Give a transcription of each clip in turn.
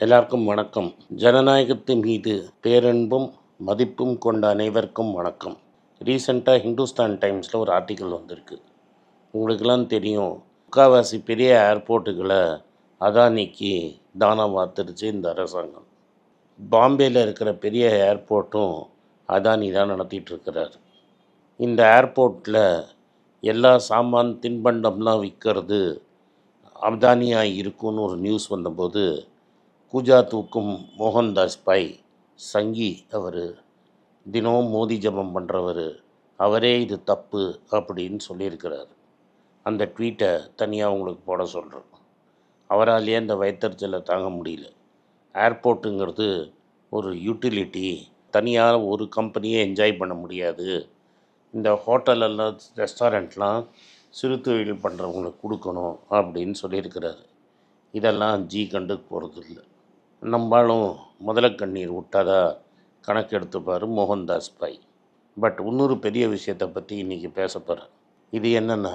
எல்லாருக்கும் வணக்கம். ஜனநாயகத்தின் மீது பேரன்பும் மதிப்பும் கொண்ட அனைவருக்கும் வணக்கம். ரீசெண்டாக ஹிந்துஸ்தான் டைம்ஸில் ஒரு ஆர்டிக்கல் வந்திருக்கு. உங்களுக்கெல்லாம் தெரியும் முக்கால்வாசி பெரிய ஏர்போர்ட்டுகளை அதானிக்கு தானம் வாத்துருச்சு இந்த அரசாங்கம். பாம்பேயில் இருக்கிற பெரிய ஏர்போர்ட்டும் அதானி தான் நடத்திட்டுருக்கிறார் இந்த ஏர்போர்ட்டில் எல்லா சாமான் தின்பண்டம்லாம் விற்கிறது அதானியாக இருக்கும்னு ஒரு நியூஸ் வந்தபோது பூஜா தூக்கும் மோகன்தாஸ் பை சங்கி அவர் தினமும் மோதி ஜபம் பண்ணுறவர் அவரே இது தப்பு அப்படின்னு சொல்லியிருக்கிறார். அந்த ட்வீட்டை தனியாக உங்களுக்கு போட சொல்கிறோம் அவராலேயே அந்த வயத்தறிச்சலை தாங்க முடியல. ஏர்போர்ட்டுங்கிறது ஒரு யூட்டிலிட்டி தனியாக ஒரு கம்பெனியே என்ஜாய் பண்ண முடியாது. இந்த ஹோட்டலெல்லாம் ரெஸ்டாரண்ட்லாம் சிறு தொழில் பண்ணுறவங்களுக்கு கொடுக்கணும் அப்படின்னு சொல்லியிருக்கிறாரு. இதெல்லாம் ஜி கண்டுக்கு போகிறது இல்லை நம்மளும் முதல கண்ணீர் விட்டாதா கணக்கெடுத்துப்பார் மோகன்தாஸ் பாய் பட் இன்னொரு பெரிய விஷயத்தை பற்றி இன்றைக்கி பேச போகிறேன் இது என்னென்னா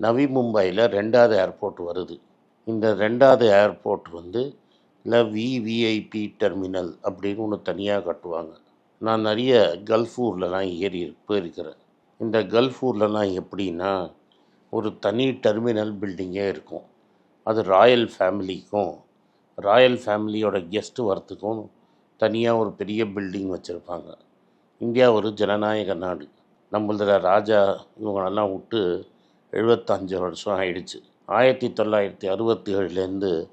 நவி மும்பையில் ரெண்டாவது ஏர்போர்ட் வருது. இந்த ரெண்டாவது ஏர்போர்ட் வந்து இல்லை விவிஐபி டெர்மினல் அப்படின்னு ஒன்று தனியாக கட்டுவாங்க. நான் நிறைய கல்ஃப் ஊர்லலாம் ஏறி போயிருக்கிறேன். இந்த கல்ஃப் ஊர்லலாம் எப்படின்னா ஒரு தனி டெர்மினல் பில்டிங்கே இருக்கும். அது ராயல் ஃபேமிலிக்கும் ராயல் ஃபேமிலியோட கெஸ்ட்டு வரத்துக்கும் தனியாக ஒரு பெரிய பில்டிங் வச்சுருப்பாங்க. இந்தியா ஒரு ஜனநாயக நாடு. நம்மளதில் ராஜா இவங்களெல்லாம் விட்டு எழுபத்தஞ்சு வருஷம் ஆயிடுச்சு. ஆயிரத்தி தொள்ளாயிரத்தி அறுபத்தி ஏழுலேருந்து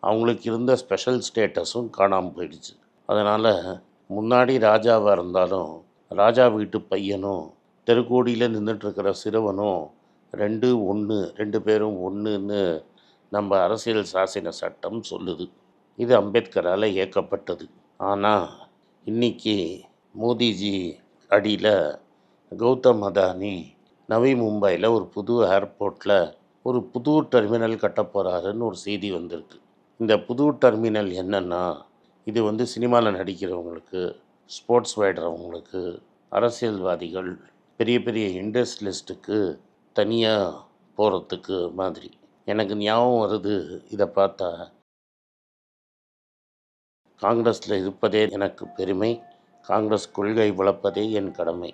அவங்களுக்கு இருந்த ஸ்பெஷல் ஸ்டேட்டஸும் காணாமல் போயிடுச்சு. அதனால் முன்னாடி ராஜாவாக இருந்தாலும் ராஜா வீட்டு பையனும் தெருக்கோடியில் நின்றுட்டுருக்கிற சிறுவனும் ரெண்டு ஒன்று ரெண்டு பேரும் ஒன்றுன்னு நம்ம அரசியல் சாசன சட்டம் சொல்லுது. இது அம்பேத்கரால் இயக்கப்பட்டது ஆனால் இன்னைக்கு மோடிஜி அடியில் கௌதம் அதானி நவி மும்பையில் ஒரு புது ஏர்போர்ட்டில் ஒரு புது டெர்மினல் கட்ட போகிறாருன்னு ஒரு செய்தி வந்திருக்கு. இந்த புது டெர்மினல் என்னென்னா இது வந்து சினிமாவில் நடிக்கிறவங்களுக்கு ஸ்போர்ட்ஸ் விளையாடுறவங்களுக்கு அரசியல்வாதிகள் பெரிய பெரிய இண்டஸ்ட்ரியலிஸ்ட்டுக்கு தனியாக போகிறதுக்கு மாதிரி. எனக்கு ஞாபகம் வருது. இதை பார்த்தா காங்கிரஸில் இருப்பதே எனக்கு பெருமை. காங்கிரஸ் கொள்கை வளர்ப்பதே என் கடமை.